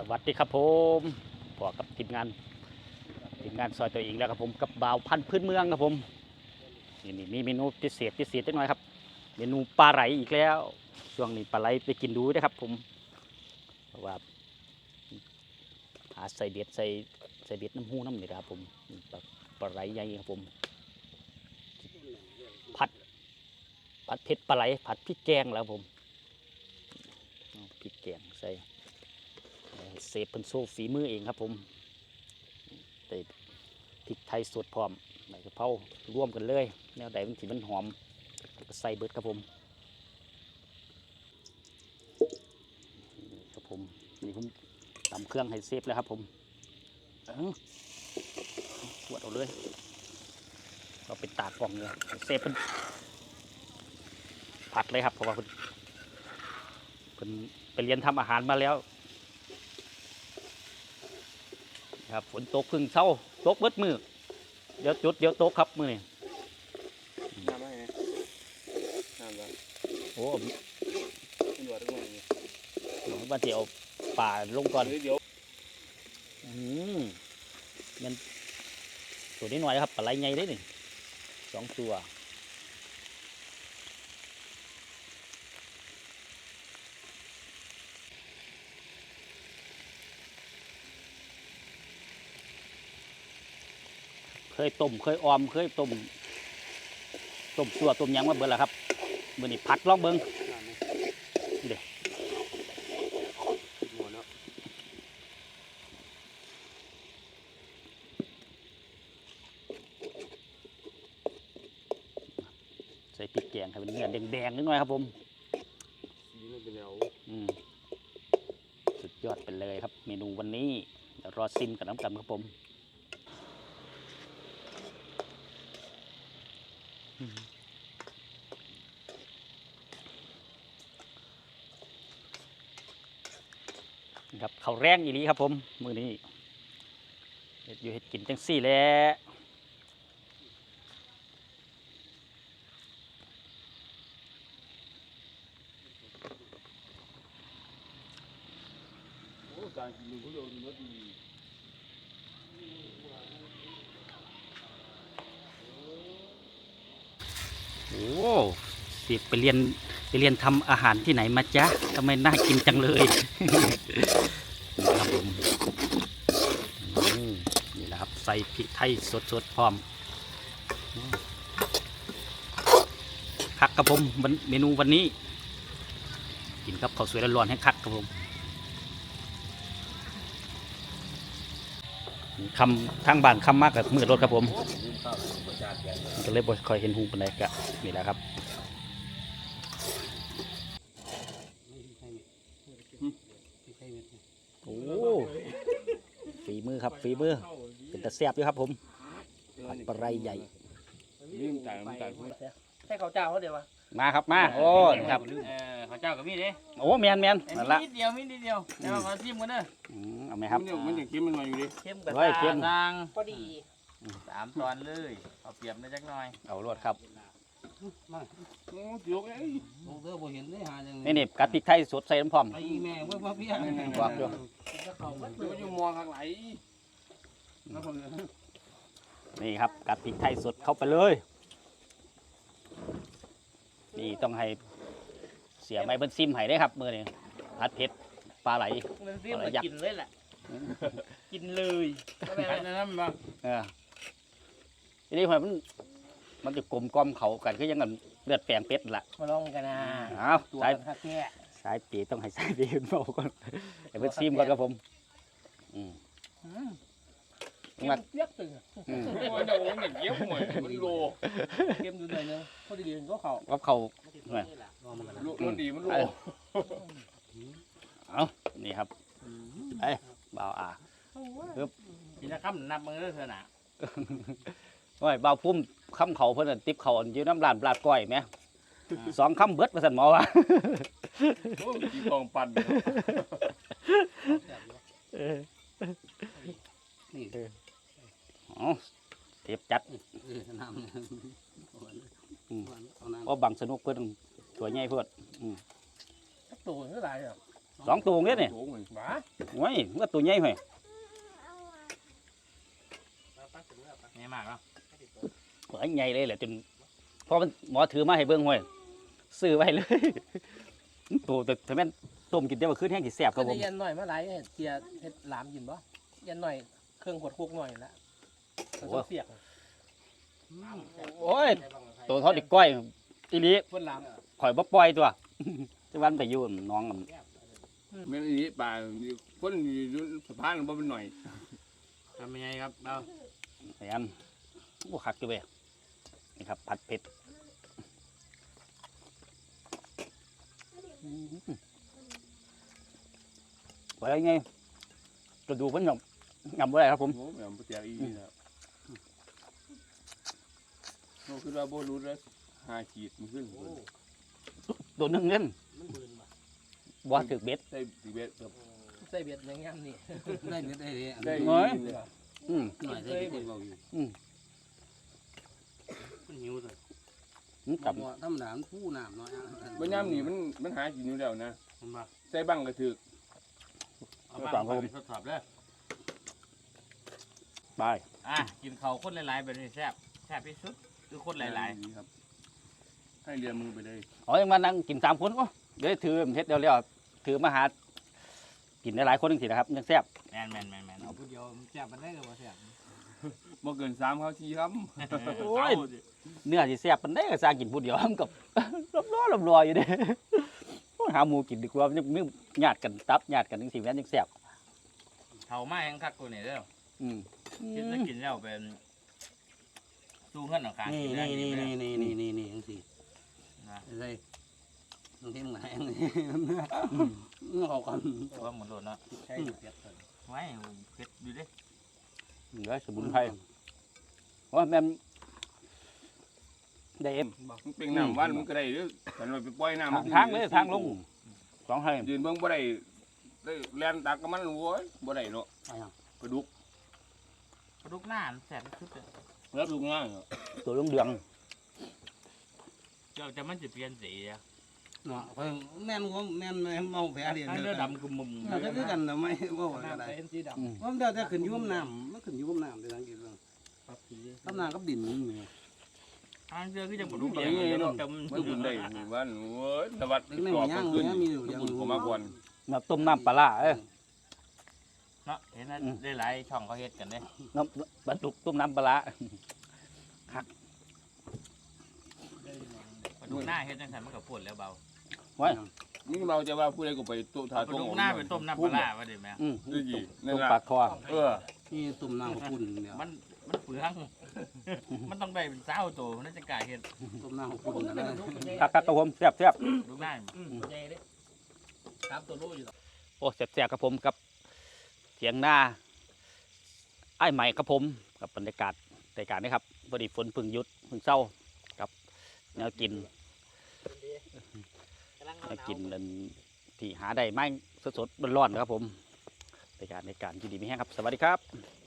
สวัสดีครับผมพอกับทีมงานทีมงานซอยตัวเองแล้วครับผมกับบ่าวพันธุ์พื้นเมืองครับผมนี่นี่มีเมนูพิเศษพิเศษนิดหน่อยครับ เมนูปลาไหลอีกแล้ว ช่วงนี้ปลาไหลไปกินดูนะครับ ผมเพราะว่าหาใส่เบ็ดใส่ใส่เบ็ดน้ำหูน้ำนี่ครับผมปลาปลาไหลใหญ่ครับผมผัดผัดเผ็ดปลาไหลผัดพริกแกงแล้วครับผมพริกแกงใส่ เซฟเป็นโซ่ฝีมือเองครับผมใส่พริกไทยสดพร้อมใบกะเพราร่วมกันเลยแนวใดมันสีมันหอมก็ใส่เบิดครับผมครับผมนี่ผมตำเครื่องให้เซฟแล้วครับผมเอ้าขวดเอาเลยเราเป็นตากล่องเลยเซฟเป็นผัดเลยครับเพราะว่าเพิ่นเพิ่นไปเรียนทำอาหารมาแล้ว ครับฝนตกพึ่งเช้าตกเบิดมือเดี๋ยวจุดเดี๋ยวตกครับมือนี่น้ำอะไรเนี่ยน้ำอะไรโอ้ตำรวจทุกคนเนี่ยว่าจะเอาป่าลงก่อนเดี๋ยวอืมมันตัวนี้หน่อยครับปลาไหลไงได้นี่สองตัว เคยต้มเคยออมเคยต้มต้มตัวต้มหยังมาเบิ่แล้วครับมื่อนี้พัดลองเบิ่งน้ำเนี่ยเดี๋ยวหัวเนาะใส่พริกแกงให้เป็นเนื้อแดงๆนิดหน่อยครับผมสีมันเป็นแนวอืมสุดยอดไปเลยครับ เมนูวันนี้เดี๋ยวรอซิมกับน้ำกันครับผมอืม ครับเขาแรงอีนี้ครับผม มือนี้เฮ็ดอยู่เห็ดกินจังสี่แล้วการกินมันก็เร็วดีนะดี อ้เสียไปเรียนไปเรียนทำอาหารที่ไหนมาจ๊ะทำไมน่ากินจังเลยนี่ครับผมนี่แหละครับใส่พริกไทยสดๆพร้อมคักครับผมเมนูวันนี้ กินกับข้าวสวยร้อนๆให้คักครับผม คำทางบ้านคำมากกับมือรถครับผมก็เลยบ่ค่อยเห็นหูปานใดกะนี่แหละครับโอ้ฝีมือครับฝีมือเป็นตะแซ่บอยู่ครับผมผัดปลาไหลใหญ่นี่มันต่างมันต่างใช่เขาเจ้าเขาเดี๋ยววะมาครับมาโอ้นี่ครับ เออเขาเจ้ากับมีดเด้โอ้แมนแมนอันนั่นนี้ละนิดเดียวมีนิดเดียวเดี๋ยวเราขอชิมกันเด้ออืมเอาไหมครับ มันมันอย่างกินมันมาอยู่ดิเข้มกับเฮ้ยเข้มตางพอดีสามตอนเลยเอาเปรียบได้จักหน่อยเอารวดครับโอ้เดี๋ยวไอ้ผมก็บ่เห็นได้หาจังนี่นี่กัดพริกไทยสดใส่น้ำพร้อม ไอ้แม่เว้ยพ่อพี่บอกอยู่ เดี๋ยวอยู่มองข้างไหนแล้วคนนี่ครับกัดพริกไทยสดเข้าไปเลย นี่ต้องให้ เสียไม้เบิ้นซิมให้ได้ครับมือนี้ผัดเผ็ดปลาไหล มันซิมเอาละมายักษ์กินเลยแหละ กินเลยก็ไม่เป็นไรนะมันมาเออทีนี้มัน มันจะกลมกล่อมเขากันก็ยังกันเลือดแปลงเป็ดนั่นละมาลองกันนะเอาตัวสายกันคักแก่สายปีต้องให้สายปีขึ้นมาก่อนไอ้เพิ่นซิมก่อนครับผม อืม อืมมาเปียกตึงอืมโอ้ยเดี๋ยวมันเยี่ยมหน่อยมันโลเข้มอยู่หน่อยนึงพอดีก็เขากับเขาโล มันดีมันโลเอานี่ครับไอ้บ่าวอ่ากินนะคำนับมือเด้อเถอะนะโอ้ยบ่าวพุ่มคำเขาเพิ่นนะติบเขาอยู่น้ำลานปลาดก้อยไหมสองคำเบิดมาสั่นหมอวะโอ้ยกองปั่นเอาเทียบจัดน้ำเพราะบางสนุกเพิ่น ตัวใหญ่เพิ่นตัวเท่าไหร่อะสองสองตัวเนี่ยนี่โอ้ยหวาโอ้ยมันก็ตัวใหญ่ห่วยแง่มากเนาะโอ้ยใหญ่เลยแหละจนพอมันหมอถือมาให้เบิ่งห่วยซื้อไว้เลยตัวแต่ถ้าแม่นต้มกินได้บ่ขึ้นแห้งสิแซ่บคก็รับผได้มเย็นหน่อยเมื่อไหร่เฮ็ดเจียเฮ็ดหลามกินบ่เย็นหน่อยเครื่องขวดคุกหน่อยละผสมเสียกโอ้ยตัวเท่าดิก้อยอีหลีเพิ่นหลาม ข่อยบ่ปล่อยตัวจังวันไปอยู่น้องมันแม่นอีนี้ป่าคนอยู่สะพานบ่เป็นหน่อยทำยังไงครับเอาแหมโอ้คักอยู่เว้ยนี่ครับ ผัดเผ็ดว่าไงกระดูกมันหยำหยำบ่ได้ครับผม โอ้แม่นบ่เตียอีนี่แล้วโอ้คือว่าบ่รู้แล้วหาขีดมันขึ้น ตัวหนึงเล่นบ่ถึกเบ็ด ได้สิเบ็ดใส่เบ็ดในงานนี่ได้เบ็ดได้เลยได้น้อยนี่อืมหน่อยได้เบ็ดเบาอยู่มันหิวเลยมันกลับบ่ธรรมดามันผู้น้ำเนาะบ่ยามนี่มันมันหากินอยู่แล้วนะมันมาใส่บังก็ถึกเอาบ้างไปทดสอบเด้อไปอะกินเขาวคนหลายๆแบบนี้แซ่บแซ่บที่สุดคือคนหลายๆครับ ให้เรียนมือไปเลยอ๋อยังมานั่งกินสามคนโอ้เดี๋ยวถือเฮ็ดเดี๋ยวๆถือมาหากินได้หลายคนจริงๆนะครับยังแซ่บๆแมนแมนแมนแมนเอาผู้เดียวแซ่บมันได้ก็บ่แซ่บบ่เกินสามเขาทีครับโอ้ยเนื้อที่แซ่บมันได้ก็สร้างกินผู้เดียวมันกับลำล้อลำลอยอยู่เด้โอ้ยหาหมูกินดีกว่ามันมีญาติกันตับญาติกันจังซี่แม่นจังแซ่บเท่ามาแห้งคักกูนี่เด้ออืมกินแล้วกินแล้วเป็นสู้เงินเอาการนี่กินได้นี่กินี่นไม่ได้นี่นี่นี่นี่จังซี่ นะได้ตรงที่มันแห้งนี่เอากันแต่ว่าหมดโลดเนาะใช่เผ็ดไว้เผ็ดดูดิเหลือสมุนไพรโอ้ยแม่นได้เอ็มมันเป็นน้ำวันมันก็ได้เด้อแต่เราไปปล่อยน้ำทางทางเลยทางลงสองให้ยืนเบิ่งบ่ได้ได้แล่นตักกับมันโว้ยบ่ได้เนาะไปยังปลาดุกปลาดุกหน้ามันแซ่บที่สุดเลยแล้วดุกง่าย เหรอตัวเหลืองเจ้าจะมันจะเปลี่ยนสีอะเนาะเพิ่นแม่นว่าแม่นแม่นเมาแผลเดียวอันเดีเนื้ยอวกันดำคือมุมเราจะคือกันนะไม่บ่ว่าอะไรเป็นสีดๆอืมว่ามันเดี๋ยวจะขึ้นอยู่กับน้ำมันขึ้นอยู่กับน้ำเดี๋ยวสังเกตเบิ่งำปลาผีกับน้ำกับดินนี่อันเจอคือจะปลาดุกอใหญ่ย่างนี้เนาะแต่มัมันนบุญได้หมู่บ้านโว้ยตะวัดเล็กน้กรออยบย่างขึ้นเนี้ยมีอยู่อย่างบุญหนึ่งเข้ามาก่อนแบบต้มน้ำปลาร้าเอ้ยเนาะเห็นไหมได้หลายช่องเขาเฮ็ดกันเด้น้ำบรรทุกต้มน้ำปลาร้าปลา ดุกหน้าเฮ็ดจังซั่นมันก็ปวดแล้วเบานี่เราจะว่าผู้ใดก็ไปโต๊ะปทาลาตรงดุกหน้าไปต้มน้ำปลาร้าว่าได้ไหมอืมดูดินั่นต้มล่ะปลาคอเออนี่ตุ่มน้ำกับปุ่นเดียวมันมันเปลือง มันต้องได้เป็นเจ้าโตมันจะกล้าเฮ็ดตุ่มน้ำกับปุ่นนะครับครับครับผมแซ่บแซ่บลูกหน้าใหญ่เด้ครับตัวรู้อยู่โอ้แซ่บๆครับผมกับเสียงหน้าไอ้ายใหม่ครับผมกับบรรยากาศรายการนี้ครับพอดีฝนเพึ่งหยุดเพึ่งเศร้ากับแนวกินแนว กินนั่นที่หาได้ไม่สดๆร้อนๆนะครับผมในการในการกินดีไม่แห้งครับ สวัสดีครับ